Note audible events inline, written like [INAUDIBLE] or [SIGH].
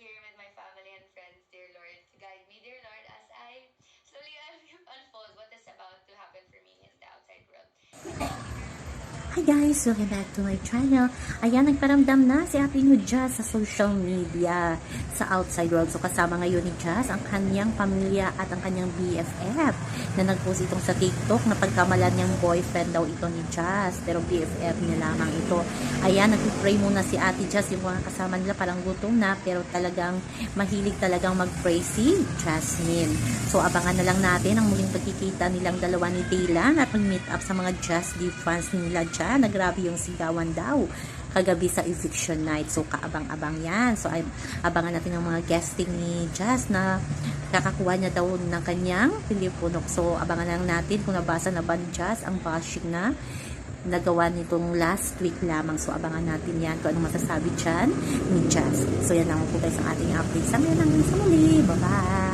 here with my family and friends, dear Lord. To guide me, dear Lord, as I slowly [LAUGHS] unfold what is about to happen for me in the outside world. Hi guys! Welcome back to my channel. Ayan, nagparamdam na si Ate New Jazz sa social media sa outside world. So kasama ngayon ni Jazz ang kanyang pamilya at ang kanyang BFF na nagpost itong sa TikTok na pagkamalan niyang boyfriend daw ito ni Jazz. Pero BFF niya lamang ito. Ayan, nag-pray muna si Ate Jazz. Yung mga kasama nila parang gutom na pero talagang mahilig talagang mag-pray si Jasmine. So abangan na lang natin ang muling pagkikita nilang dalawa ni Dylan at mag-meet up sa mga Just Live fans nila dyan na grabe yung sigawan daw kagabi sa eviction night. So, kaabang-abang yan. So, ay, abangan natin ang mga guesting ni Jazz na kakakuha niya daw ng kanyang telepono. So, abangan lang natin kung nabasa na ba ni Jazz ang bashing na nagawa nitong last week lamang. So, abangan natin yan kung ano masasabi dyan ni Jazz. So, yan lang po guys ang ating update. Sa ngayon lang sa muli. Bye-bye!